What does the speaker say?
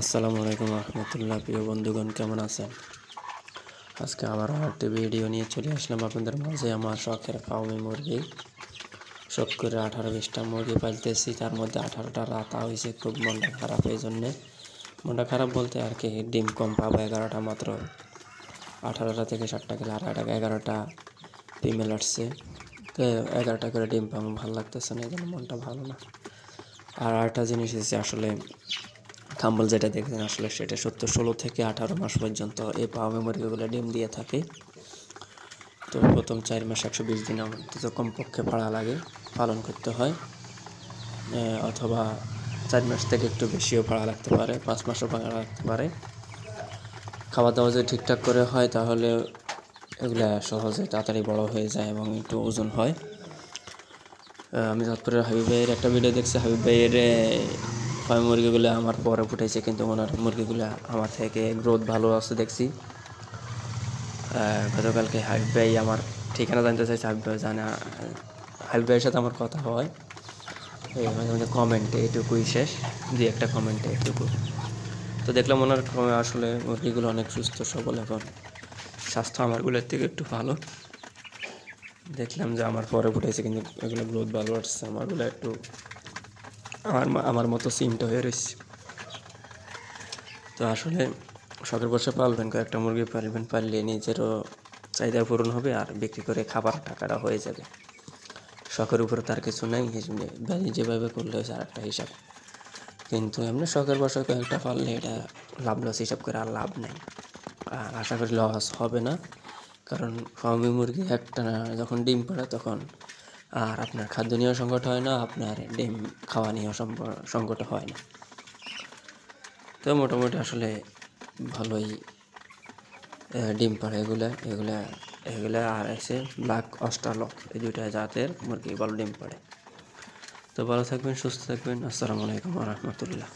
আসসালামু আলাইকুম রহমতুল্লাহ, প্রিয় বন্ধুগণ, কেমন আছেন? আজকে আবার একটি ভিডিও নিয়ে চলে আসলাম আপনাদের মাঝে। আমার শখের ফাউমি মুরগি। শখ করে আঠারো বিশটা মুরগি পালতেছি। তার মধ্যে আঠারোটা রাতা হয়েছে। খুব মনটা খারাপ এই জন্যে। মনটা খারাপ বলতে আর কি, ডিম কম পাবো এগারোটা মাত্র। আঠারোটা থেকে ষাটটা গেলে একটা এগারোটা ফিমেল আসছে। তো এগারোটা করে ডিম পাবো, ভালো লাগতেছে না, এই জন্য মনটা ভালো না। আর আরেকটা জিনিস হচ্ছে আসলে কাম্বল যেটা দেখছেন আসলে সেটা সত্তর ষোলো থেকে আঠারো মাস পর্যন্ত এই পাওয়া মুরগিগুলো ডিম দিয়ে থাকে। তো প্রথম চার মাস একশো বিশ দিন অন্তত কমপক্ষে পাড়া লাগে, পালন করতে হয়। অথবা চার মাস থেকে একটু বেশিও ভাড়া লাগতে পারে, পাঁচ মাসও ভাড়া লাগতে পারে। খাওয়া দাওয়া যদি ঠিকঠাক করে হয়, তাহলে এগুলো সহজে তাড়াতাড়ি বড় হয়ে যায় এবং একটু ওজন হয়। আমি তারপরে হাবিব ভাইয়ের একটা ভিডিও দেখছি। হাবিব ভাইয়ের ফার্ম মুরগিগুলো আমার পরে ফুটেছে কিন্তু ওনার মুরগিগুলো আমার থেকে গ্রোথ ভালো আছে দেখছি। গতকালকে হাবিব ভাই আমার ঠিকানা জানতে চাইছে, হাবিব ভাই জানা, হাবিব ভাইয়ের সাথে আমার কথা হয়। এই মাঝে মাঝে কমেন্টে এটুকুই শেষ, দুই একটা কমেন্টে এটুকু। তো দেখলাম ওনার আসলে মুরগিগুলো অনেক সুস্থ, সবল এখন। স্বাস্থ্য আমারগুলোর থেকে একটু ভালো। দেখলাম যে আমার পরে ফুটেছে কিন্তু এগুলো গ্রোথ ভালো আসছে, আমারগুলো একটু আমার আমার মতো সিমটা হয়ে রয়েছে তো আসলে শখের বসে পালবেন, কয়েকটা মুরগি পালবেন পারলে নিজেরও চাহিদা পূরণ হবে আর বিক্রি করে খাবার টাকাটা হয়ে যাবে। শখের উপরে তার কিছু নেই যেভাবে করলে হয়েছে আর একটা হিসাব। কিন্তু এমনি শখের বসে কয়েকটা পারলে এটা লাভ লস হিসাব করে আর লাভ নেই। আর আশা করি লস হবে না। কারণ ফার্মি মুরগি, একটা যখন ডিম পাড়ে তখন আর আপনার খাদ্য নিয়েও সংকট হয় না, আপনার ডিম খাওয়া নিয়েও সংকট হয় না। তো মোটামুটি আসলে ভালোই ডিম পাড়ে এগুলা এগুলা এগুলা আর আছে ব্ল্যাক অস্ট্রালক, এই দুইটা জাতের মুরগি ভালো ডিম পাড়ে। তো ভালো থাকবেন, সুস্থ থাকবেন, আসসালামু আলাইকুম রহমতুল্লাহ।